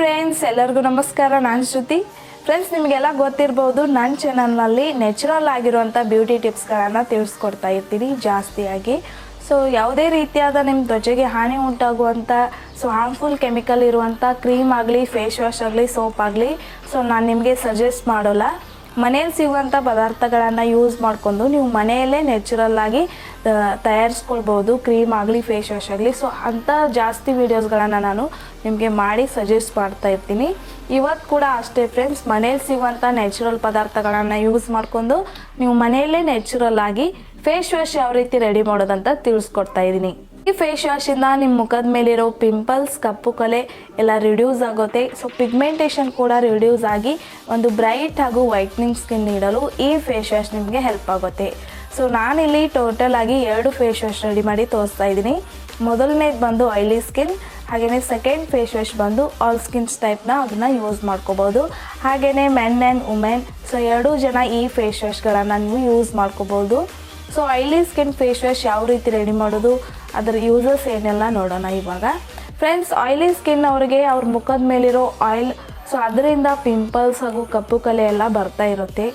Friends ಎಲ್ಲರಿಗೂ ನಮಸ್ಕಾರ. ನಾನು ಶ್ರುತಿ. ಫ್ರೆಂಡ್ಸ್ ನಿಮಗೆಲ್ಲ ಗೊತ್ತಿರ್ಬೋದು ನನ್ನ ಚಾನಲ್ನಲ್ಲಿ ನ್ಯಾಚುರಲ್ ಆಗಿರುವಂಥ ಬ್ಯೂಟಿ ಟಿಪ್ಸ್ಗಳನ್ನು ತಿಳಿಸ್ಕೊಡ್ತಾ ಇರ್ತೀನಿ ಜಾಸ್ತಿಯಾಗಿ. ಸೊ ಯಾವುದೇ ರೀತಿಯಾದ ನಿಮ್ಮ ತ್ವಚೆಗೆ ಹಾನಿ ಉಂಟಾಗುವಂಥ ಸೊ ಹಾರ್ಮ್ಫುಲ್ ಕೆಮಿಕಲ್ ಇರುವಂಥ ಕ್ರೀಮ್ ಆಗಲಿ ಫೇಸ್ ವಾಶ್ ಆಗಲಿ ಸೋಪ್ ಆಗಲಿ ಸೊ ನಾನು ನಿಮಗೆ ಸಜೆಸ್ಟ್ ಮಾಡೋಲ್ಲ. ಮನೇಲಿ ಸಿಗುವಂಥ ಪದಾರ್ಥಗಳನ್ನು ಯೂಸ್ ಮಾಡಿಕೊಂಡು ನೀವು ಮನೆಯಲ್ಲೇ ನ್ಯಾಚುರಲ್ಲಾಗಿ ತಯಾರಿಸ್ಕೊಳ್ಬೋದು. ಕ್ರೀಮ್ ಆಗಲಿ ಫೇಸ್ ವಾಶ್ ಆಗಲಿ. ಸೊ ಅಂಥ ಜಾಸ್ತಿ ವೀಡಿಯೋಸ್ಗಳನ್ನು ನಾನು ನಿಮಗೆ ಮಾಡಿ ಸಜೆಸ್ಟ್ ಮಾಡ್ತಾ ಇರ್ತೀನಿ. ಇವತ್ತು ಕೂಡ ಅಷ್ಟೇ ಫ್ರೆಂಡ್ಸ್ ಮನೇಲಿ ಸಿಗುವಂಥ ನ್ಯಾಚುರಲ್ ಪದಾರ್ಥಗಳನ್ನು ಯೂಸ್ ಮಾಡಿಕೊಂಡು ನೀವು ಮನೆಯಲ್ಲೇ ನ್ಯಾಚುರಲ್ ಆಗಿ ಫೇಸ್ ವಾಶ್ ಯಾವ ರೀತಿ ರೆಡಿ ಮಾಡೋದಂತ ತಿಳಿಸ್ಕೊಡ್ತಾ ಇದ್ದೀನಿ ಈ ಫೇಸ್ ವಾಶಿಂದ ನಿಮ್ಮ ಮುಖದ ಮೇಲಿರೋ ಪಿಂಪಲ್ಸ್ ಕಪ್ಪು ಕಲೆ ಎಲ್ಲ ರಿಡ್ಯೂಸ್ ಆಗುತ್ತೆ. ಸೊ ಪಿಗ್ಮೆಂಟೇಷನ್ ಕೂಡ ರಿಡ್ಯೂಸ್ ಆಗಿ ಒಂದು ಬ್ರೈಟ್ ಹಾಗೂ ವೈಟ್ನಿಂಗ್ ಸ್ಕಿನ್ ನೀಡಲು ಈ ಫೇಸ್ ವಾಶ್ ನಿಮಗೆ ಹೆಲ್ಪ್ ಆಗುತ್ತೆ. ಸೊ ನಾನಿಲ್ಲಿ ಟೋಟಲ್ ಆಗಿ ಎರಡು ಫೇಸ್ ವಾಶ್ ರೆಡಿ ಮಾಡಿ ತೋರಿಸ್ತಾ ಇದ್ದೀನಿ. ಮೊದಲನೇದು ಬಂದು ಆಯ್ಲಿ ಸ್ಕಿನ್ ಹಾಗೆಯೇ ಸೆಕೆಂಡ್ ಫೇಸ್ ವಾಶ್ ಬಂದು ಆಲ್ ಸ್ಕಿನ್ಸ್ ಟೈಪ್ನ ಅದನ್ನು ಯೂಸ್ ಮಾಡ್ಕೋಬೋದು. ಹಾಗೆಯೇ ಮೆನ್ ಆ್ಯಂಡ್ ವುಮೆನ್ ಸೊ ಎರಡೂ ಜನ ಈ ಫೇಸ್ ವಾಶ್ಗಳನ್ನು ನೀವು ಯೂಸ್ ಮಾಡ್ಕೋಬೋದು. So oily skin face wash ಯಾವ ರೀತಿ ರೆಡಿ ಮಾಡೋದು? ಅದರ ಯೂಸಸ್ ಏನೆಲ್ಲ ನೋಡೋಣ ಇವಾಗ. ಫ್ರೆಂಡ್ಸ್ ಆಯ್ಲಿ ಸ್ಕಿನ್ ಅವರಿಗೆ ಅವ್ರ ಮುಖದ ಮೇಲಿರೋ ಆಯಿಲ್ ಸೊ ಅದರಿಂದ ಪಿಂಪಲ್ಸ್ ಹಾಗೂ ಕಪ್ಪು ಕಲೆ ಎಲ್ಲ ಬರ್ತಾ ಇರುತ್ತೆ.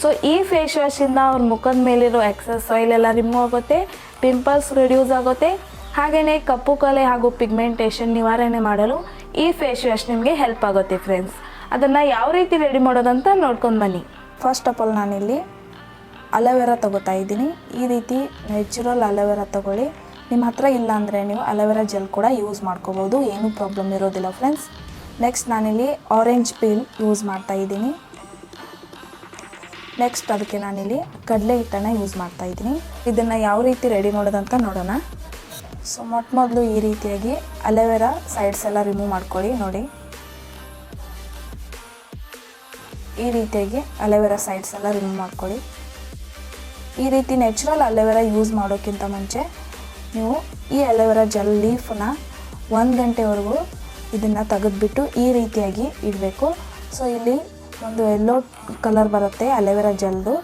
ಸೊ ಈ ಫೇಸ್ ವಾಶಿಂದ ಅವ್ರ ಮುಖದ ಮೇಲಿರೋ ಎಕ್ಸಸ್ ಆಯಿಲ್ ಎಲ್ಲ ರಿಮೂವ್ ಆಗುತ್ತೆ ಪಿಂಪಲ್ಸ್ ರಿಡ್ಯೂಸ್ ಆಗುತ್ತೆ. ಹಾಗೆಯೇ ಕಪ್ಪು ಕಲೆ ಹಾಗೂ ಪಿಗ್ಮೆಂಟೇಷನ್ ನಿವಾರಣೆ ಮಾಡಲು ಈ ಫೇಸ್ ವಾಶ್ ನಿಮಗೆ ಹೆಲ್ಪ್ ಆಗುತ್ತೆ ಫ್ರೆಂಡ್ಸ್ ಅದನ್ನು ಯಾವ ರೀತಿ ರೆಡಿ ಮಾಡೋದಂತ ನೋಡ್ಕೊಂಡು ಬನ್ನಿ. ಫಸ್ಟ್ ಆಫ್ ಆಲ್ ನಾನಿಲ್ಲಿ ಅಲೋವೆರಾ ತಗೋತಾ ಇದ್ದೀನಿ. ಈ ರೀತಿ ನ್ಯಾಚುರಲ್ ಅಲೋವೆರಾ ತಗೊಳ್ಳಿ. ನಿಮ್ಮ ಹತ್ರ ಇಲ್ಲ ಅಂದರೆ ನೀವು ಅಲೋವೆರಾ ಜೆಲ್ ಕೂಡ ಯೂಸ್ ಮಾಡ್ಕೋಬೋದು. ಏನೂ ಪ್ರಾಬ್ಲಮ್ ಇರೋದಿಲ್ಲ ಫ್ರೆಂಡ್ಸ್. ನೆಕ್ಸ್ಟ್ ನಾನಿಲ್ಲಿ ಆರೆಂಜ್ ಪೀಲ್ ಯೂಸ್ ಮಾಡ್ತಾ ಇದ್ದೀನಿ. ನೆಕ್ಸ್ಟ್ ಅದಕ್ಕೆ ನಾನಿಲ್ಲಿ ಕಡಲೆ ಹಿಟ್ಟನ್ನು ಯೂಸ್ ಮಾಡ್ತಾ ಇದ್ದೀನಿ. ಇದನ್ನು ಯಾವ ರೀತಿ ರೆಡಿ ಮಾಡೋದಂತ ನೋಡೋಣ. ಸೊ, ಮೊಟ್ಟ ಮೊದಲು ಈ ರೀತಿಯಾಗಿ ಅಲೋವೆರಾ ಸೈಡ್ಸ್ ಎಲ್ಲ ರಿಮೂವ್ ಮಾಡ್ಕೊಳ್ಳಿ ನೋಡಿ. ಈ ರೀತಿಯಾಗಿ ಅಲೋವೆರಾ ಸೈಡ್ಸ್ ಎಲ್ಲ ರಿಮೂವ್ ಮಾಡ್ಕೊಳ್ಳಿ. ಈ ರೀತಿ ನ್ಯಾಚುರಲ್ ಅಲೋವೆರಾ ಯೂಸ್ ಮಾಡೋಕ್ಕಿಂತ ಮುಂಚೆ ನೀವು ಈ ಅಲೋವೆರಾ ಜೆಲ್ ಲೀಫನ್ನ ಒಂದು ಗಂಟೆವರೆಗೂ ಇದನ್ನು ತೆಗೆದುಬಿಟ್ಟು ಈ ರೀತಿಯಾಗಿ ಇಡಬೇಕು. ಸೊ ಇಲ್ಲಿ ಒಂದು ಎಲ್ಲೋ ಕಲರ್ ಬರುತ್ತೆ ಅಲೋವೆರಾ ಜೆಲ್ದು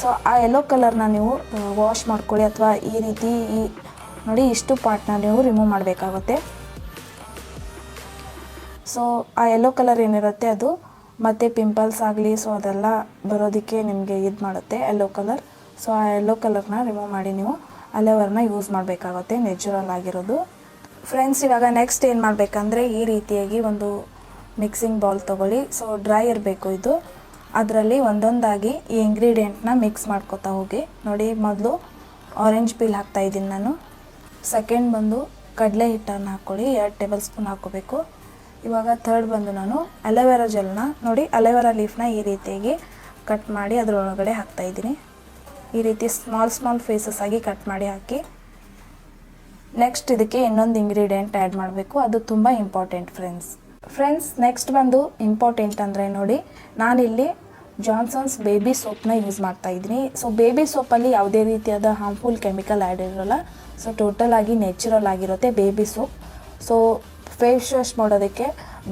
ಸೊ ಆ ಎಲ್ಲೋ ಕಲರ್ನ ನೀವು ವಾಶ್ ಮಾಡ್ಕೊಳ್ಳಿ ಅಥವಾ ಈ ರೀತಿ ಈ, ನೋಡಿ ಇಷ್ಟು ಪಾರ್ಟ್ನ ನೀವು ರಿಮೂವ್ ಮಾಡಬೇಕಾಗುತ್ತೆ. ಸೊ ಆ ಯೆಲ್ಲೋ ಕಲರ್ ಏನಿರುತ್ತೆ ಅದು ಮತ್ತೆ ಪಿಂಪಲ್ಸ್ ಆಗಲಿ ಸೊ ಅದೆಲ್ಲ ಬರೋದಕ್ಕೆ ನಿಮಗೆ ಇದು ಮಾಡುತ್ತೆ ಎಲ್ಲೋ ಕಲರ್ ಸೊ ಆ ಯೆಲ್ಲೋ ಕಲರ್ನ ರಿಮೂವ್ ಮಾಡಿ ನೀವು. ಅಲೆವರ್ನ ಯೂಸ್ ಮಾಡಬೇಕಾಗುತ್ತೆ ನ್ಯಾಚುರಲ್ ಆಗಿರೋದು. ಫ್ರೆಂಡ್ಸ್ ಇವಾಗ ನೆಕ್ಸ್ಟ್ ಏನು ಮಾಡಬೇಕಂದ್ರೆ ಈ ರೀತಿಯಾಗಿ ಒಂದು ಮಿಕ್ಸಿಂಗ್ ಬೌಲ್ ತೊಗೊಳ್ಳಿ. ಸೊ ಡ್ರೈ ಇರಬೇಕು ಇದು. ಅದರಲ್ಲಿ ಒಂದೊಂದಾಗಿ ಈ ಇಂಗ್ರೀಡಿಯೆಂಟ್ನ ಮಿಕ್ಸ್ ಮಾಡ್ಕೊತಾ ಹೋಗಿ. ನೋಡಿ, ಮೊದಲು ಆರೆಂಜ್ ಪೀಲ್ ಹಾಕ್ತಾ ಇದ್ದೀನಿ ನಾನು. ಸೆಕೆಂಡ್ ಬಂದು ಕಡಲೆ ಹಿಟ್ಟನ್ನು ಹಾಕ್ಕೊಳ್ಳಿ ಎರಡು ಟೇಬಲ್ ಸ್ಪೂನ್ ಹಾಕ್ಕೋಬೇಕು. ಇವಾಗ ಥರ್ಡ್ ಬಂದು ನಾನು ಅಲೋವೆರಾ ಜೆಲ್ನ ನೋಡಿ ಅಲೋವೆರಾ ಲೀಫ್ನ ಈ ರೀತಿಯಾಗಿ ಕಟ್ ಮಾಡಿ ಅದರೊಳಗಡೆ ಹಾಕ್ತಾ ಇದ್ದೀನಿ. ಈ ರೀತಿ ಸ್ಮಾಲ್ ಸ್ಮಾಲ್ ಫೇಸಸ್ ಆಗಿ ಕಟ್ ಮಾಡಿ ಹಾಕಿ. ನೆಕ್ಸ್ಟ್ ಇದಕ್ಕೆ ಇನ್ನೊಂದು ಇಂಗ್ರೀಡಿಯೆಂಟ್ ಆ್ಯಡ್ ಮಾಡಬೇಕು. ಅದು ತುಂಬ ಇಂಪಾರ್ಟೆಂಟ್ ಫ್ರೆಂಡ್ಸ್ ಫ್ರೆಂಡ್ಸ್ ನೆಕ್ಸ್ಟ್ ಬಂದು ಇಂಪಾರ್ಟೆಂಟ್ ಅಂದರೆ ನೋಡಿ, ನಾನಿಲ್ಲಿ ಜಾನ್ಸನ್ಸ್ ಬೇಬಿ ಸೋಪ್ನ ಯೂಸ್ ಮಾಡ್ತಾ ಇದ್ದೀನಿ. ಸೊ ಬೇಬಿ ಸೋಪಲ್ಲಿ ಯಾವುದೇ ರೀತಿಯಾದ ಹಾರ್ಮ್ಫುಲ್ ಕೆಮಿಕಲ್ ಆ್ಯಡ್ ಇರೋಲ್ಲ. ಸೊ ಟೋಟಲ್ ಆಗಿ ನ್ಯಾಚುರಲ್ ಆಗಿರುತ್ತೆ baby soap so face wash ಮಾಡೋದಕ್ಕೆ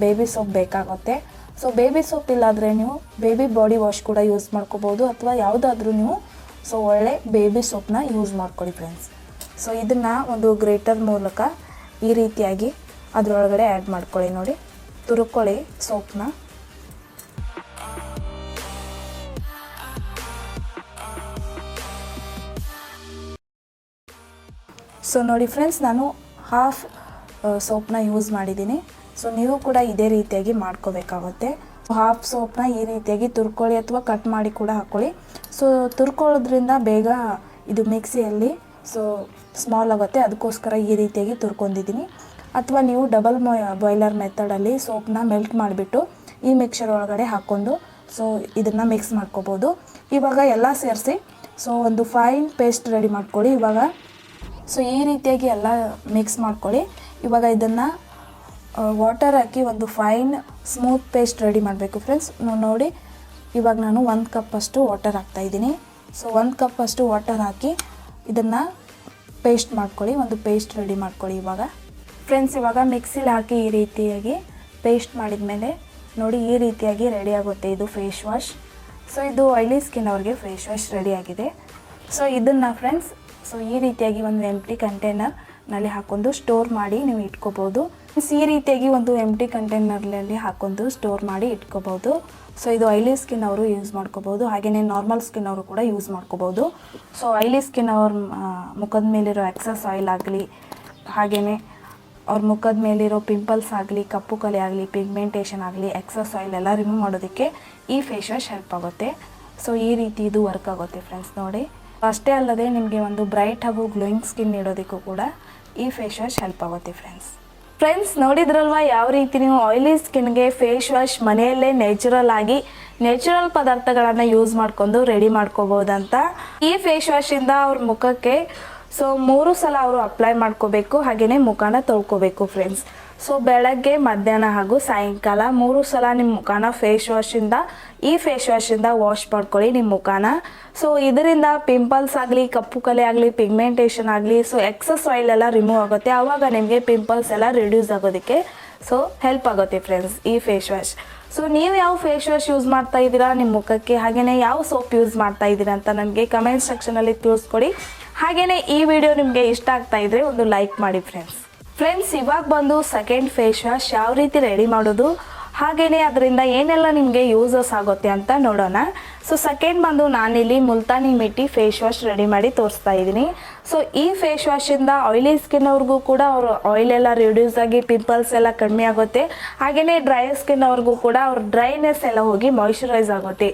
ಬೇಬಿ ಸೋಪ್ ಬೇಕಾಗುತ್ತೆ. ಸೊ ಬೇಬಿ ಸೋಪ್ ಇಲ್ಲಾದರೆ ನೀವು ಬೇಬಿ ಬಾಡಿ ವಾಶ್ ಕೂಡ ಯೂಸ್ ಮಾಡ್ಕೋಬೋದು. ಅಥವಾ ಯಾವುದಾದ್ರೂ ನೀವು ಸೊ ಒಳ್ಳೆ ಬೇಬಿ ಸೋಪ್ನ ಯೂಸ್ ಮಾಡ್ಕೊಳ್ಳಿ ಫ್ರೆಂಡ್ಸ್ ಸೊ ಇದನ್ನು ಒಂದು ಗ್ರೇಟರ್ ಮೂಲಕ ಈ ರೀತಿಯಾಗಿ ಅದರೊಳಗಡೆ ಆ್ಯಡ್ ಮಾಡ್ಕೊಳ್ಳಿ ನೋಡಿ. ತುರುಕೊಳ್ಳಿ ಸೋಪ್ನ ಸೊ ನೋಡಿ ಫ್ರೆಂಡ್ಸ್ ನಾನು ಹಾಫ್ ಸೋಪ್ನ ಯೂಸ್ ಮಾಡಿದ್ದೀನಿ. ಸೊ ನೀವು ಕೂಡ ಇದೇ ರೀತಿಯಾಗಿ ಮಾಡ್ಕೋಬೇಕಾಗುತ್ತೆ. ಹಾಫ್ ಸೋಪ್ನ ಈ ರೀತಿಯಾಗಿ ತುರ್ಕೊಳ್ಳಿ ಅಥವಾ ಕಟ್ ಮಾಡಿ ಕೂಡ ಹಾಕ್ಕೊಳ್ಳಿ ಸೊ ತುರ್ಕೊಳ್ಳೋದ್ರಿಂದ ಬೇಗ ಇದು ಮಿಕ್ಸಿಯಲ್ಲಿ ಸೊ ಸ್ಮಾಲ್ ಆಗುತ್ತೆ. ಅದಕ್ಕೋಸ್ಕರ ಈ ರೀತಿಯಾಗಿ ತುರ್ಕೊಂಡಿದ್ದೀನಿ. ಅಥವಾ ನೀವು ಡಬಲ್ ಬಾಯ್ಲರ್ ಮೆಥಡಲ್ಲಿ ಸೋಪ್ನ ಮೆಲ್ಟ್ ಮಾಡಿಬಿಟ್ಟು ಈ ಮಿಕ್ಸರ್ ಒಳಗಡೆ ಹಾಕ್ಕೊಂಡು ಸೊ ಇದನ್ನು ಮಿಕ್ಸ್ ಮಾಡ್ಕೋಬೋದು. ಇವಾಗ ಎಲ್ಲ ಸೇರಿಸಿ ಸೊ ಒಂದು ಫೈನ್ ಪೇಸ್ಟ್ ರೆಡಿ ಮಾಡ್ಕೊಳ್ಳಿ ಇವಾಗ. ಸೊ ಈ ರೀತಿಯಾಗಿ ಎಲ್ಲ ಮಿಕ್ಸ್ ಮಾಡ್ಕೊಳ್ಳಿ. ಇವಾಗ ಇದನ್ನು ವಾಟರ್ ಹಾಕಿ ಒಂದು ಫೈನ್ ಸ್ಮೂತ್ ಪೇಸ್ಟ್ ರೆಡಿ ಮಾಡಬೇಕು ಫ್ರೆಂಡ್ಸ್ ನೋಡಿ ಇವಾಗ ನಾನು ಒಂದು ಕಪ್ಪಷ್ಟು ವಾಟರ್ ಹಾಕ್ತಾಯಿದ್ದೀನಿ ಸೊ ಒಂದು ಕಪ್ಪಷ್ಟು ವಾಟರ್ ಹಾಕಿ ಇದನ್ನು ಪೇಸ್ಟ್ ಮಾಡ್ಕೊಳ್ಳಿ, ಒಂದು ಪೇಸ್ಟ್ ರೆಡಿ ಮಾಡ್ಕೊಳ್ಳಿ ಇವಾಗ. ಫ್ರೆಂಡ್ಸ್ ಇವಾಗ ಮಿಕ್ಸಿಲಿ ಹಾಕಿ ಈ ರೀತಿಯಾಗಿ ಪೇಸ್ಟ್ ಮಾಡಿದ ಮೇಲೆ ನೋಡಿ ಈ ರೀತಿಯಾಗಿ ರೆಡಿ ಆಗುತ್ತೆ ಇದು ಫೇಸ್ ವಾಶ್ ಸೊ ಇದು ಆಯ್ಲಿ ಸ್ಕಿನ್ ಅವ್ರಿಗೆ ಫೇಸ್ ವಾಶ್ ರೆಡಿ ಆಗಿದೆ. ಸೊ ಇದನ್ನು ಫ್ರೆಂಡ್ಸ್ ಸೊ ಈ ರೀತಿಯಾಗಿ ಒಂದು ಎಂಪ್ಟಿ ಕಂಟೈನರ್ನಲ್ಲಿ ನಲ್ಲಿ ಹಾಕೊಂಡು ಸ್ಟೋರ್ ಮಾಡಿ ನೀವು ಇಟ್ಕೋಬೋದು. ಈ ರೀತಿಯಾಗಿ ಒಂದು ಎಂಟಿ ಕಂಟೈನರ್ನಲ್ಲಿ ಹಾಕೊಂಡು ಸ್ಟೋರ್ ಮಾಡಿ ಇಟ್ಕೋಬೋದು. ಸೊ ಇದು ಐಲಿ ಸ್ಕಿನ್ ಅವರು ಯೂಸ್ ಮಾಡ್ಕೋಬೋದು. ಹಾಗೆಯೇ ನಾರ್ಮಲ್ ಸ್ಕಿನ್ ಅವರು ಕೂಡ ಯೂಸ್ ಮಾಡ್ಕೋಬೋದು. ಸೊ ಐಲಿ ಸ್ಕಿನ್ ಅವ್ರ ಮುಖದ ಮೇಲಿರೋ ಎಕ್ಸಸ್ ಆಯಿಲ್ ಆಗಲಿ ಹಾಗೆಯೇ ಅವ್ರ ಮುಖದ ಮೇಲಿರೋ ಪಿಂಪಲ್ಸ್ ಆಗಲಿ, ಕಪ್ಪು ಕಲೆ ಆಗಲಿ ಪಿಗ್ಮೆಂಟೇಷನ್ ಆಗಲಿ ಎಕ್ಸಸ್ ಆಯಿಲ್ ಎಲ್ಲ ರಿಮೂವ್ ಮಾಡೋದಕ್ಕೆ ಈ ಫೇಸ್ ವಾಶ್ ಹೆಲ್ಪ್ ಆಗುತ್ತೆ. ಸೊ ಈ ರೀತಿ ಇದು ವರ್ಕ್ ಆಗುತ್ತೆ ಫ್ರೆಂಡ್ಸ್ ನೋಡಿ. ಅಷ್ಟೇ ಅಲ್ಲದೆ ನಿಮಗೆ ಒಂದು ಬ್ರೈಟ್ ಹಾಗೂ ಗ್ಲೋಯಿಂಗ್ ಸ್ಕಿನ್ ನೀಡೋದಕ್ಕೂ ಕೂಡ ಈ ಫೇಸ್ ವಾಶ್ ಹೆಲ್ಪ್ ಆಗುತ್ತೆ ಫ್ರೆಂಡ್ಸ್ ಫ್ರೆಂಡ್ಸ್ ನೋಡಿದ್ರಲ್ವಾ? ಯಾವ ರೀತಿ ನೀವು ಆಯಿಲಿ ಸ್ಕಿನ್ಗೆ ಫೇಸ್ ವಾಶ್ ಮನೆಯಲ್ಲೇ ನ್ಯಾಚುರಲ್ ಆಗಿ ನ್ಯಾಚುರಲ್ ಪದಾರ್ಥಗಳನ್ನು ಯೂಸ್ ಮಾಡ್ಕೊಂಡು ರೆಡಿ ಮಾಡ್ಕೋಬೋದಂತ ಈ ಫೇಸ್ ವಾಶಿಂದ ಅವ್ರ ಮುಖಕ್ಕೆ ಸೊ ಮೂರು ಸಲ ಅವರು ಅಪ್ಲೈ ಮಾಡ್ಕೋಬೇಕು ಹಾಗೆಯೇ ಮುಖನ ತೊಳ್ಕೋಬೇಕು ಫ್ರೆಂಡ್ಸ್ ಸೊ ಬೆಳಗ್ಗೆ, ಮಧ್ಯಾಹ್ನ ಹಾಗೂ ಸಾಯಂಕಾಲ ಮೂರು ಸಲ ನಿಮ್ಮ ಮುಖನ ಫೇಸ್ ವಾಶಿಂದ ಈ ಫೇಸ್ ವಾಶಿಂದ ವಾಶ್ ಮಾಡ್ಕೊಳ್ಳಿ ನಿಮ್ಮ ಮುಖನ. ಸೊ ಇದರಿಂದ ಪಿಂಪಲ್ಸ್ ಆಗಲಿ, ಕಪ್ಪು ಕಲೆ ಆಗಲಿ ಪಿಗ್ಮೆಂಟೇಷನ್ ಆಗಲಿ ಸೊ ಎಕ್ಸಸ್ ಆಯಿಲ್ ಎಲ್ಲ ರಿಮೂವ್ ಆಗುತ್ತೆ. ಆವಾಗ ನಿಮಗೆ ಪಿಂಪಲ್ಸ್ ಎಲ್ಲ ರಿಡ್ಯೂಸ್ ಆಗೋದಕ್ಕೆ ಸೊ ಹೆಲ್ಪ್ ಆಗುತ್ತೆ ಫ್ರೆಂಡ್ಸ್ ಈ ಫೇಸ್ ವಾಶ್ ಸೊ ನೀವು ಯಾವ ಫೇಸ್ ವಾಶ್ ಯೂಸ್ ಮಾಡ್ತಾ ಇದ್ದೀರಾ ನಿಮ್ಮ ಮುಖಕ್ಕೆ? ಹಾಗೆಯೇ ಯಾವ ಸೋಪ್ ಯೂಸ್ ಮಾಡ್ತಾ ಇದ್ದೀರಾ ಅಂತ ನಮಗೆ ಕಮೆಂಟ್ ಸೆಕ್ಷನಲ್ಲಿ ತಿಳಿಸ್ಕೊಡಿ. ಹಾಗೆಯೇ ಈ ವಿಡಿಯೋ ನಿಮಗೆ ಇಷ್ಟ ಆಗ್ತಾ ಇದ್ರೆ ಒಂದು ಲೈಕ್ ಮಾಡಿ ಫ್ರೆಂಡ್ಸ್ ಫ್ರೆಂಡ್ಸ್ ಇವಾಗ ಬಂದು ಸೆಕೆಂಡ್ ಫೇಸ್ ವಾಶ್ ಯಾವ ರೀತಿ ರೆಡಿ ಮಾಡೋದು? ಹಾಗೆಯೇ ಅದರಿಂದ ಏನೆಲ್ಲ ನಿಮಗೆ ಯೂಸಸ್ ಆಗುತ್ತೆ ಅಂತ ನೋಡೋಣ. ಸೊ ಸೆಕೆಂಡ್ ಬಂದು ನಾನಿಲ್ಲಿ Multani mitti face wash ready ಮಾಡಿ ತೋರಿಸ್ತಾ ಇದ್ದೀನಿ. ಸೊ ಈ ಫೇಸ್ ವಾಶಿಂದ ಆಯಿಲಿ ಸ್ಕಿನ್ ಅವ್ರಿಗೂ ಕೂಡ ಅವರು ಆಯಿಲ್ ಎಲ್ಲ ರಿಡ್ಯೂಸ್ ಆಗಿ ಪಿಂಪಲ್ಸ್ ಎಲ್ಲ ಕಡಿಮೆ ಆಗುತ್ತೆ. ಹಾಗೆಯೇ ಡ್ರೈ ಸ್ಕಿನ್ ಅವ್ರಿಗೂ ಕೂಡ ಅವ್ರ ಡ್ರೈನೆಸ್ ಎಲ್ಲ ಹೋಗಿ ಮಾಯಿಶ್ಚರೈಸ್ ಆಗುತ್ತೆ.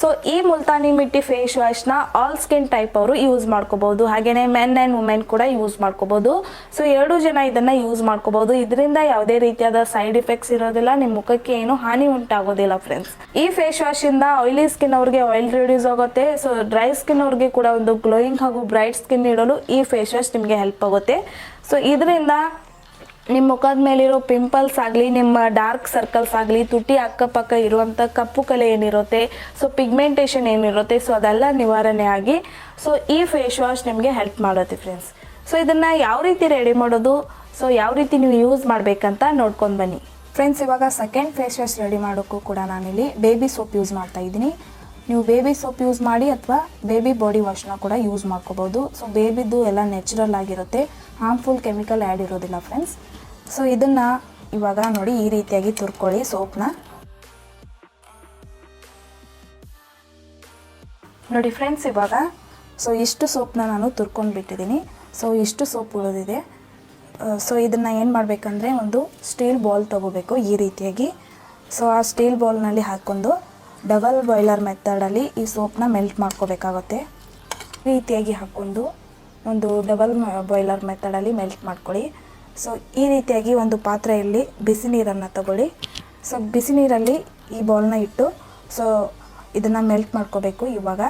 ಸೊ ಈ ಮುಲ್ತಾನಿ ಮಿಟ್ಟಿ ಫೇಸ್ ವಾಶ್ನ ಆಲ್ ಸ್ಕಿನ್ ಟೈಪ್ ಅವರು ಯೂಸ್ ಮಾಡ್ಕೋಬಹುದು ಹಾಗೆಯೇ ಮೆನ್ ಆ್ಯಂಡ್ ವುಮೆನ್ ಕೂಡ ಯೂಸ್ ಮಾಡ್ಕೋಬಹುದು ಸೊ ಎರಡು ಜನ ಇದನ್ನ ಯೂಸ್ ಮಾಡ್ಕೋಬಹುದು ಇದರಿಂದ ಯಾವುದೇ ರೀತಿಯಾದ ಸೈಡ್ ಇಫೆಕ್ಟ್ಸ್ ಇರೋದಿಲ್ಲ. ನಿಮ್ಮ ಮುಖಕ್ಕೆ ಏನು ಹಾನಿ ಉಂಟಾಗೋದಿಲ್ಲ ಫ್ರೆಂಡ್ಸ್ ಈ ಫೇಸ್ ವಾಶಿಂದ ಆಯಿಲಿ ಸ್ಕಿನ್ ಅವ್ರಿಗೆ ಆಯಿಲ್ ರಿಡ್ಯೂಸ್ ಆಗುತ್ತೆ. ಸೊ ಡ್ರೈ ಸ್ಕಿನ್ ಅವ್ರಿಗೆ ಕೂಡ ಒಂದು ಗ್ಲೋಯಿಂಗ್ ಹಾಗೂ ಬ್ರೈಟ್ ಸ್ಕಿನ್ ಇಡಲು ಈ ಫೇಸ್ ವಾಶ್ ನಿಮಗೆ ಹೆಲ್ಪ್ ಆಗುತ್ತೆ. ಸೊ ಇದರಿಂದ ನಿಮ್ಮ ಮುಖದ ಮೇಲಿರೋ ಪಿಂಪಲ್ಸ್ ಆಗಲಿ, ನಿಮ್ಮ ಡಾರ್ಕ್ ಸರ್ಕಲ್ಸ್ ಆಗಲಿ, ತುಟಿ ಅಕ್ಕಪಕ್ಕ ಇರುವಂಥ ಕಪ್ಪು ಕಲೆ ಏನಿರುತ್ತೆ ಸೊ ಪಿಗ್ಮೆಂಟೇಷನ್ ಏನಿರುತ್ತೆ ಸೊ ಅದೆಲ್ಲ ನಿವಾರಣೆ ಆಗಿ ಸೊ ಈ ಫೇಸ್ ವಾಶ್ ನಿಮಗೆ ಹೆಲ್ಪ್ ಮಾಡುತ್ತೆ ಫ್ರೆಂಡ್ಸ್ ಸೊ ಇದನ್ನು ಯಾವ ರೀತಿ ರೆಡಿ ಮಾಡೋದು ಸೊ ಯಾವ ರೀತಿ ನೀವು ಯೂಸ್ ಮಾಡಬೇಕಂತ ನೋಡ್ಕೊಂಡು ಬನ್ನಿ. ಫ್ರೆಂಡ್ಸ್ ಇವಾಗ ಸೆಕೆಂಡ್ ಫೇಸ್ ವಾಶ್ ರೆಡಿ ಮಾಡೋಕ್ಕೂ ಕೂಡ ನಾನಿಲ್ಲಿ ಬೇಬಿ ಸೋಪ್ ಯೂಸ್ ಮಾಡ್ತಾ ಇದ್ದೀನಿ. ನೀವು ಬೇಬಿ ಸೋಪ್ ಯೂಸ್ ಮಾಡಿ ಅಥವಾ ಬೇಬಿ ಬಾಡಿ ವಾಶ್ನ ಕೂಡ ಯೂಸ್ ಮಾಡ್ಕೋಬೋದು. ಸೊ ಬೇಬಿದು ಎಲ್ಲ ನ್ಯಾಚುರಲ್ ಆಗಿರುತ್ತೆ. ಹಾರ್ಮ್ಫುಲ್ ಕೆಮಿಕಲ್ ಆ್ಯಡ್ ಇರೋದಿಲ್ಲ ಫ್ರೆಂಡ್ಸ್ ಸೊ ಇದನ್ನು ಇವಾಗ ನೋಡಿ ಈ ರೀತಿಯಾಗಿ ತುರ್ಕೊಳ್ಳಿ ಸೋಪ್ನ. ನೋಡಿ ಫ್ರೆಂಡ್ಸ್ ಇವಾಗ ಸೊ ಇಷ್ಟು ಸೋಪ್ನ ನಾನು ತುರ್ಕೊಂಡು ಬಿಟ್ಟಿದ್ದೀನಿ. ಸೊ ಇಷ್ಟು ಸೋಪ್ ಉಳಿದಿದೆ. ಸೊ ಇದನ್ನು ಏನು ಮಾಡಬೇಕಂದ್ರೆ ಒಂದು ಸ್ಟೀಲ್ ಬಾಲ್ ತೊಗೋಬೇಕು ಈ ರೀತಿಯಾಗಿ. ಸೊ ಆ ಸ್ಟೀಲ್ ಬಾಲ್ನಲ್ಲಿ ಹಾಕ್ಕೊಂಡು ಡಬಲ್ ಬಾಯ್ಲರ್ ಮೆಥಡಲ್ಲಿ ಈ ಸೋಪ್ನ ಮೆಲ್ಟ್ ಮಾಡ್ಕೋಬೇಕಾಗುತ್ತೆ. ರೀತಿಯಾಗಿ ಹಾಕ್ಕೊಂಡು ಒಂದು ಡಬಲ್ ಬಾಯ್ಲರ್ ಮೆಥಡಲ್ಲಿ ಮೆಲ್ಟ್ ಮಾಡ್ಕೊಳ್ಳಿ. ಸೊ, ಈ ರೀತಿಯಾಗಿ ಒಂದು ಪಾತ್ರೆಯಲ್ಲಿ ಬಿಸಿ ನೀರನ್ನು ತಗೊಳ್ಳಿ. ಸೊ, ಬಿಸಿ ನೀರಲ್ಲಿ ಈ ಬೌಲ್ನ ಇಟ್ಟು, ಸೊ, ಇದನ್ನು ಮೆಲ್ಟ್ ಮಾಡ್ಕೋಬೇಕು ಇವಾಗ.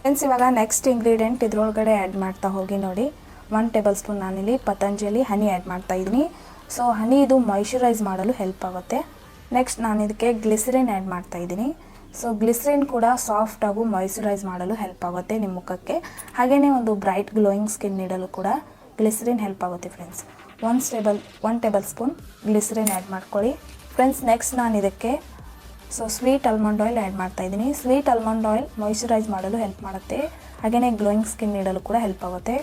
ಫ್ರೆಂಡ್ಸ್ ಇವಾಗ ನೆಕ್ಸ್ಟ್ ಇಂಗ್ರೀಡಿಯೆಂಟ್ ಇದ್ರೊಳಗಡೆ ಆ್ಯಡ್ ಮಾಡ್ತಾ ಹೋಗಿ ನೋಡಿ. ಒನ್ ಟೇಬಲ್ ಸ್ಪೂನ್ ನಾನಿಲ್ಲಿ ಪತಂಜಲಿ ಹನಿ ಆ್ಯಡ್ ಮಾಡ್ತಾ ಇದ್ದೀನಿ. ಸೊ ಹನಿ ಇದು ಮಾಯಿಶ್ಚರೈಸ್ ಮಾಡಲು ಹೆಲ್ಪ್ ಆಗುತ್ತೆ. ನೆಕ್ಸ್ಟ್ ನಾನು ಇದಕ್ಕೆ ಗ್ಲಿಸರಿನ್ ಆ್ಯಡ್ ಮಾಡ್ತಾ ಇದ್ದೀನಿ. ಸೊ ಗ್ಲಿಸರಿನ್ ಕೂಡ ಸಾಫ್ಟ್ ಹಾಗೂ ಮಾಡಲು ಹೆಲ್ಪ್ ಆಗುತ್ತೆ ನಿಮ್ಮ ಮುಖಕ್ಕೆ. ಹಾಗೆಯೇ ಒಂದು ಬ್ರೈಟ್ ಗ್ಲೋಯಿಂಗ್ ಸ್ಕಿನ್ ನೀಡಲು ಕೂಡ ಗ್ಲಿಸರಿನ್ ಹೆಲ್ಪ್ ಆಗುತ್ತೆ friends one table one table spoon glycerin add ಮಾಡ್ಕೊಳ್ಳಿ. ಫ್ರೆಂಡ್ಸ್ ನೆಕ್ಸ್ಟ್ ನಾನು ಇದಕ್ಕೆ so sweet almond oil add ಮಾಡ್ತಾ ಇದ್ದೀನಿ. ಸ್ವೀಟ್ ಆಲ್ಮಂಡ್ ಆಯಿಲ್ ಮಾಯಿಶ್ಚರೈಸ್ ಮಾಡಲು ಹೆಲ್ಪ್ ಮಾಡುತ್ತೆ. ಹಾಗೆಯೇ ಗ್ಲೋಯಿಂಗ್ ಸ್ಕಿನ್ ನೀಡಲು ಕೂಡ ಹೆಲ್ಪ್ ಆಗುತ್ತೆ.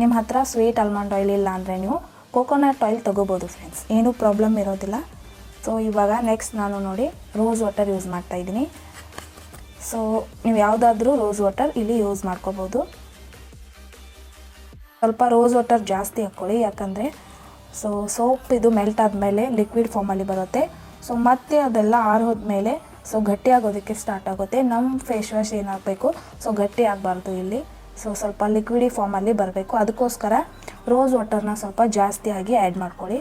ನಿಮ್ಮ ಹತ್ರ ಸ್ವೀಟ್ ಆಲ್ಮಂಡ್ ಆಯಿಲ್ ಇಲ್ಲ ಅಂದರೆ ನೀವು ಕೋಕೋನಟ್ ಆಯಿಲ್ ತೊಗೋಬೋದು ಫ್ರೆಂಡ್ಸ್ ಏನೂ ಪ್ರಾಬ್ಲಮ್ ಇರೋದಿಲ್ಲ. ಸೊ ಇವಾಗ ನೆಕ್ಸ್ಟ್ ನಾನು ನೋಡಿ ರೋಸ್ ವಾಟರ್ ಯೂಸ್ ಮಾಡ್ತಾ ಇದ್ದೀನಿ. ಸೊ ನೀವು ಯಾವುದಾದ್ರೂ ರೋಸ್ ವಾಟರ್ ಇಲ್ಲಿ ಯೂಸ್ ಮಾಡ್ಕೋಬೋದು. ಸ್ವಲ್ಪ ರೋಸ್ ವಾಟರ್ ಜಾಸ್ತಿ ಹಾಕ್ಕೊಳ್ಳಿ, ಯಾಕಂದರೆ ಸೊ ಸೋಪ್ ಇದು ಮೆಲ್ಟ್ ಆದಮೇಲೆ ಲಿಕ್ವಿಡ್ ಫಾರ್ಮಲ್ಲಿ ಬರುತ್ತೆ. ಸೊ ಮತ್ತೆ ಅದೆಲ್ಲ ಆರೋದ್ಮೇಲೆ ಸೊ ಗಟ್ಟಿ ಆಗೋದಕ್ಕೆ ಸ್ಟಾರ್ಟ್ ಆಗುತ್ತೆ. ನಮ್ಮ ಫೇಸ್ ವಾಶ್ ಏನಾಗಬೇಕು? ಸೊ ಗಟ್ಟಿ ಆಗಬಾರ್ದು ಇಲ್ಲಿ. ಸೊ ಸ್ವಲ್ಪ ಲಿಕ್ವಿಡಿ ಫಾರ್ಮಲ್ಲಿ ಬರಬೇಕು. ಅದಕ್ಕೋಸ್ಕರ ರೋಸ್ ವಾಟರ್ನ ಸ್ವಲ್ಪ ಜಾಸ್ತಿಯಾಗಿ ಆ್ಯಡ್ ಮಾಡ್ಕೊಳ್ಳಿ.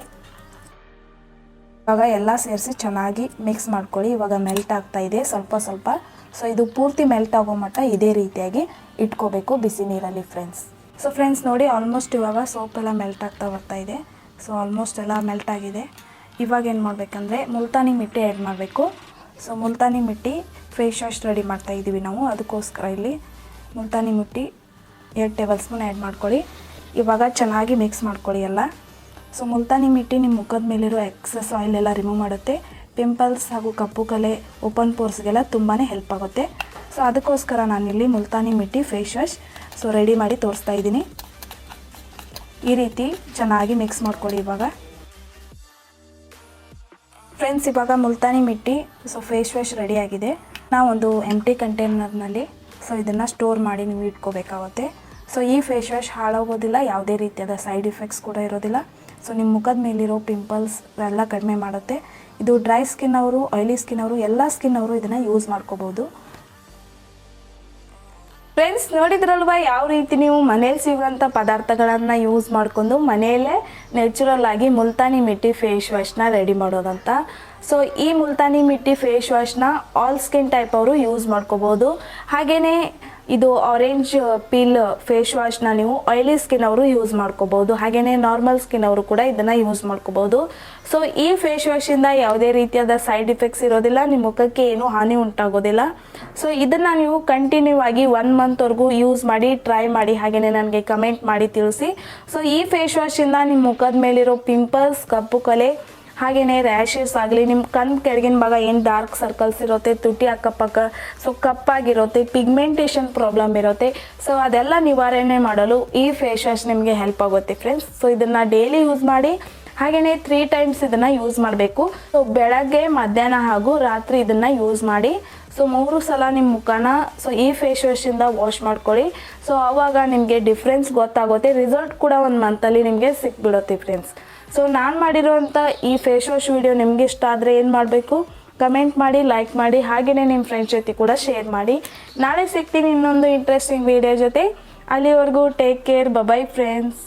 ಇವಾಗ ಎಲ್ಲ ಸೇರಿಸಿ ಚೆನ್ನಾಗಿ ಮಿಕ್ಸ್ ಮಾಡ್ಕೊಳ್ಳಿ. ಇವಾಗ ಮೆಲ್ಟ್ ಆಗ್ತಾ ಇದೆ. ಸ್ವಲ್ಪ ಸ್ವಲ್ಪ ಸೊ ಇದು ಪೂರ್ತಿ ಮೆಲ್ಟ್ ಆಗೋ ಮಟ್ಟ ಇದೇ ರೀತಿಯಾಗಿ ಇಟ್ಕೋಬೇಕು ಬಿಸಿ ನೀರಲ್ಲಿ ಫ್ರೆಂಡ್ಸ್ ಸೊ ಫ್ರೆಂಡ್ಸ್ ನೋಡಿ ಆಲ್ಮೋಸ್ಟ್ ಇವಾಗ ಸೋಪ್ ಎಲ್ಲ ಮೆಲ್ಟ್ ಆಗ್ತಾ ಬರ್ತಾ ಇದೆ. ಸೊ ಆಲ್ಮೋಸ್ಟ್ ಎಲ್ಲ ಮೆಲ್ಟ್ ಆಗಿದೆ. ಇವಾಗ ಏನು ಮಾಡಬೇಕಂದ್ರೆ ಮುಲ್ತಾನಿ ಮಿಟ್ಟಿ ಆ್ಯಡ್ ಮಾಡಬೇಕು. So Multani mitti face wash ready ಮಾಡ್ತಾ ಇದ್ದೀವಿ ನಾವು. ಅದಕ್ಕೋಸ್ಕರ ಇಲ್ಲಿ ಮುಲ್ತಾನಿ ಮಿಟ್ಟಿ ಎರಡು ಟೇಬಲ್ ಸ್ಪೂನ್ ಆ್ಯಡ್ ಮಾಡ್ಕೊಳ್ಳಿ. ಇವಾಗ ಚೆನ್ನಾಗಿ ಮಿಕ್ಸ್ ಮಾಡ್ಕೊಳ್ಳಿ ಎಲ್ಲ. ಸೊ ಮುಲ್ತಾನಿ ಮಿಟ್ಟಿ ನಿಮ್ಮ ಮುಖದ ಮೇಲಿರೋ ಎಕ್ಸಸ್ ಆಯಿಲ್ ಎಲ್ಲ ರಿಮೂವ್ ಮಾಡುತ್ತೆ. ಪಿಂಪಲ್ಸ್ ಹಾಗೂ ಕಪ್ಪು ಕಲೆ ಓಪನ್ ಪೋರ್ಸ್ಗೆಲ್ಲ ತುಂಬಾ ಹೆಲ್ಪ್ ಆಗುತ್ತೆ. ಸೊ ಅದಕ್ಕೋಸ್ಕರ ನಾನಿಲ್ಲಿ Multani mitti face wash so ready ಮಾಡಿ ತೋರಿಸ್ತಾ ಇದ್ದೀನಿ. ಈ ರೀತಿ ಚೆನ್ನಾಗಿ ಮಿಕ್ಸ್ ಮಾಡ್ಕೊಳ್ಳಿ ಇವಾಗ. ಫ್ರೆಂಡ್ಸ್ ಇವಾಗ Multani mitti so face wash ready ಆಗಿದೆ. ಎಂ ಟಿ ಕಂಟೈನರ್ನಲ್ಲಿ ಸೊ ಇದನ್ನು ಸ್ಟೋರ್ ಮಾಡಿ ನೀವು ಇಟ್ಕೋಬೇಕಾಗುತ್ತೆ. ಸೊ ಈ ಫೇಸ್ ವಾಶ್ ಹಾಳಾಗೋದಿಲ್ಲ, ಯಾವುದೇ ರೀತಿಯಾದ ಸೈಡ್ ಇಫೆಕ್ಟ್ಸ್ ಕೂಡ ಇರೋದಿಲ್ಲ. ಸೊ ನಿಮ್ಮ ಮುಖದ ಮೇಲಿರೋ ಪಿಂಪಲ್ಸ್ ಎಲ್ಲ ಕಡಿಮೆ ಮಾಡುತ್ತೆ. ಇದು ಡ್ರೈ ಸ್ಕಿನ್ ಅವರು ಆಯಿಲಿ ಸ್ಕಿನ್ ಅವರು, ಎಲ್ಲ ಸ್ಕಿನ್ ಅವರು ಇದನ್ನು ಯೂಸ್ ಮಾಡ್ಕೋಬೋದು. ಫ್ರೆಂಡ್ಸ್ ನೋಡಿದ್ರಲ್ವಾ ಯಾವ ರೀತಿ ನೀವು ಮನೇಲಿ ಸಿಗುವಂಥ ಪದಾರ್ಥಗಳನ್ನು ಯೂಸ್ ಮಾಡ್ಕೊಂಡು ಮನೆಯಲ್ಲೇ ನ್ಯಾಚುರಲ್ ಆಗಿ ಮುಲ್ತಾನಿ ಮಿಟ್ಟಿ ಫೇಸ್ ವಾಶ್ನ ರೆಡಿ ಮಾಡೋದಂತ. ಸೊ ಈ ಮುಲ್ತಾನಿ ಮಿಟ್ಟಿ ಫೇಸ್ ವಾಶ್ನ ಆಲ್ ಸ್ಕಿನ್ ಟೈಪ್ ಅವರು ಯೂಸ್ ಮಾಡ್ಕೋಬೋದು. ಹಾಗೆಯೇ ಇದು ಆರೆಂಜ್ ಪೀಲ್ ಫೇಸ್ ವಾಶ್ನ ನೀವು ಆಯಿಲಿ ಸ್ಕಿನ್ ಅವರು ಯೂಸ್ ಮಾಡ್ಕೋಬಹುದು ಹಾಗೆಯೇ ನಾರ್ಮಲ್ ಸ್ಕಿನ್ ಅವರು ಕೂಡ ಇದನ್ನು ಯೂಸ್ ಮಾಡ್ಕೋಬಹುದು ಸೊ ಈ ಫೇಸ್ ವಾಶಿಂದ ಯಾವುದೇ ರೀತಿಯಾದ ಸೈಡ್ ಇಫೆಕ್ಟ್ಸ್ ಇರೋದಿಲ್ಲ. ನಿಮ್ಮ ಮುಖಕ್ಕೆ ಏನೂ ಹಾನಿ ಉಂಟಾಗೋದಿಲ್ಲ. ಸೊ ಇದನ್ನು ನೀವು ಕಂಟಿನ್ಯೂ ಆಗಿ ಒನ್ ಮಂತ್ವರೆಗೂ ಯೂಸ್ ಮಾಡಿ ಟ್ರೈ ಮಾಡಿ ಹಾಗೆಯೇ ನನಗೆ ಕಮೆಂಟ್ ಮಾಡಿ ತಿಳಿಸಿ. ಸೊ ಈ ಫೇಸ್ ವಾಶಿಂದ ನಿಮ್ಮ ಮುಖದ ಮೇಲಿರೋ ಪಿಂಪಲ್ಸ್ ಕಪ್ಪು ಕಲೆ ಹಾಗೆಯೇ ರ್ಯಾಷಸ್ ಆಗಲಿ ನಿಮ್ಮ ಕಣ್ ಕೆಳಗಿನ ಭಾಗ ಏನು ಡಾರ್ಕ್ ಸರ್ಕಲ್ಸ್ ಇರುತ್ತೆ ತುಟಿ ಅಕ್ಕಪಕ್ಕ ಸೊ ಕಪ್ಪಾಗಿರುತ್ತೆ ಪಿಗ್ಮೆಂಟೇಷನ್ ಪ್ರಾಬ್ಲಮ್ ಇರುತ್ತೆ ಸೊ ಅದೆಲ್ಲ ನಿವಾರಣೆ ಮಾಡಲು ಈ ಫೇಸ್ ವಾಶ್ ನಿಮಗೆ ಹೆಲ್ಪ್ ಆಗುತ್ತೆ ಫ್ರೆಂಡ್ಸ್ ಸೊ ಇದನ್ನು ಡೈಲಿ ಯೂಸ್ ಮಾಡಿ ಹಾಗೆಯೇ ತ್ರೀ ಟೈಮ್ಸ್ ಇದನ್ನು ಯೂಸ್ ಮಾಡಬೇಕು. ಸೊ ಬೆಳಗ್ಗೆ, ಮಧ್ಯಾಹ್ನ ಹಾಗೂ ರಾತ್ರಿ ಇದನ್ನು ಯೂಸ್ ಮಾಡಿ ಸೊ ಮೂರು ಸಲ ನಿಮ್ಮ ಮುಖನ ಸೊ ಈ ಫೇಸ್ ವಾಶಿಂದ ವಾಶ್ ಮಾಡ್ಕೊಳ್ಳಿ. ಸೊ ಆವಾಗ ನಿಮಗೆ ಡಿಫ್ರೆನ್ಸ್ ಗೊತ್ತಾಗುತ್ತೆ. ರಿಸಲ್ಟ್ ಕೂಡ ಒಂದು ಮಂತಲ್ಲಿ ನಿಮಗೆ ಸಿಕ್ಬಿಡುತ್ತೆ ಫ್ರೆಂಡ್ಸ್ ಸೊ ನಾನು ಮಾಡಿರುವಂಥ ಈ ಫೇಸ್ ವಾಶ್ ವಿಡಿಯೋ ನಿಮಗೆ ಇಷ್ಟ ಆದರೆ ಏನು ಮಾಡಬೇಕು? ಕಮೆಂಟ್ ಮಾಡಿ ಲೈಕ್ ಮಾಡಿ ಹಾಗೆಯೇ ನಿಮ್ಮ ಫ್ರೆಂಡ್ಸ್ ಜೊತೆ ಕೂಡ ಶೇರ್ ಮಾಡಿ. ನಾಳೆ ಸಿಗ್ತೀನಿ ಇನ್ನೊಂದು ಇಂಟ್ರೆಸ್ಟಿಂಗ್ ವಿಡಿಯೋ ಜೊತೆ. ಅಲ್ಲಿವರೆಗೂ ಟೇಕ್ ಕೇರ್ ಬಬೈ ಫ್ರೆಂಡ್ಸ್